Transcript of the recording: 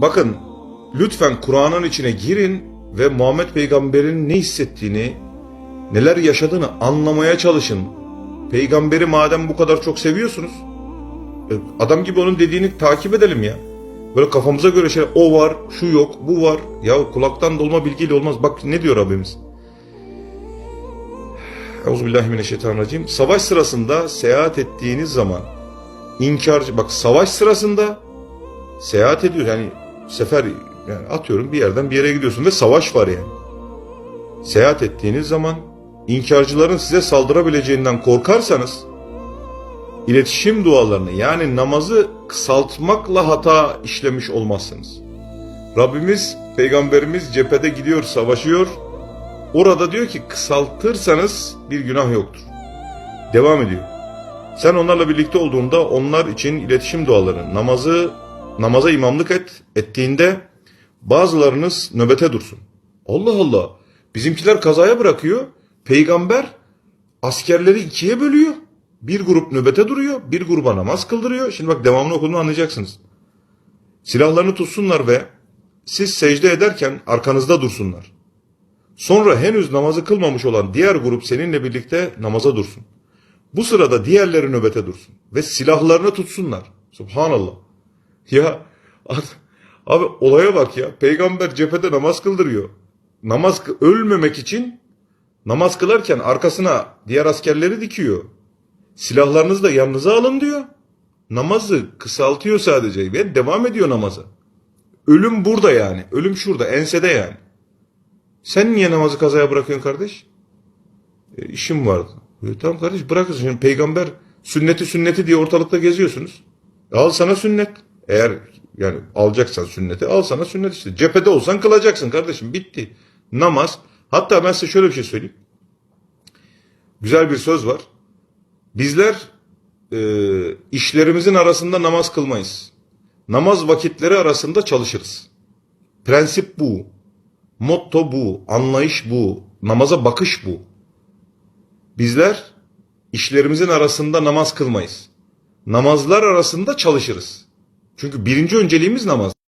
bakın lütfen Kur'an'ın içine girin ve Muhammed Peygamber'in ne hissettiğini, neler yaşadığını anlamaya çalışın. Peygamberi madem bu kadar çok seviyorsunuz, e, adam gibi onun dediğini takip edelim ya. Böyle kafamıza göre şey, o var, şu yok, bu var. Ya kulaktan dolma bilgiyle olmaz. Bak ne diyor Rabbimiz? Euzubillahimineşşeytanirracim. Savaş sırasında seyahat ettiğiniz zaman inkarcı, bak savaş sırasında seyahat ediyor. Yani sefer yani atıyorum bir yerden bir yere gidiyorsun ve savaş var yani. Seyahat ettiğiniz zaman inkarcıların size saldırabileceğinden korkarsanız iletişim dualarını yani namazı kısaltmakla hata işlemiş olmazsınız. Rabbimiz, Peygamberimiz cephede gidiyor, savaşıyor. Orada diyor ki kısaltırsanız bir günah yoktur. Devam ediyor. Sen onlarla birlikte olduğunda onlar için iletişim duaları, namazı, namaza imamlık et, ettiğinde bazılarınız nöbete dursun. Allah Allah. Bizimkiler kazaya bırakıyor. Peygamber askerleri ikiye bölüyor. Bir grup nöbete duruyor, bir gruba namaz kıldırıyor. Şimdi bak devamını okuduğunu anlayacaksınız. Silahlarını tutsunlar ve siz secde ederken arkanızda dursunlar. Sonra henüz namazı kılmamış olan diğer grup seninle birlikte namaza dursun. Bu sırada diğerleri nöbete dursun ve silahlarını tutsunlar. Subhanallah. Ya abi olaya bak ya. Peygamber cephede namaz kıldırıyor. Namaz ölmemek için namaz kılarken arkasına diğer askerleri dikiyor. Silahlarınızı da yanınıza alın diyor. Namazı kısaltıyor sadece ve devam ediyor namaza. Ölüm burada yani. Ölüm şurada, ensede yani. Sen niye namazı kazaya bırakıyorsun kardeş? E, işim vardı. E, tamam kardeş bırakırsın. Şimdi peygamber sünneti sünneti diye ortalıkta geziyorsunuz. Al sana sünnet. Eğer yani alacaksan sünneti al sana sünnet işte. Cephede olsan kılacaksın kardeşim. Bitti. Namaz. Hatta ben size şöyle bir şey söyleyeyim. Güzel bir söz var. Bizler e, işlerimizin arasında namaz kılmayız. Namaz vakitleri arasında çalışırız. Prensip bu. Motto bu. Anlayış bu. Namaza bakış bu. Bizler işlerimizin arasında namaz kılmayız. Namazlar arasında çalışırız. Çünkü birinci önceliğimiz namaz.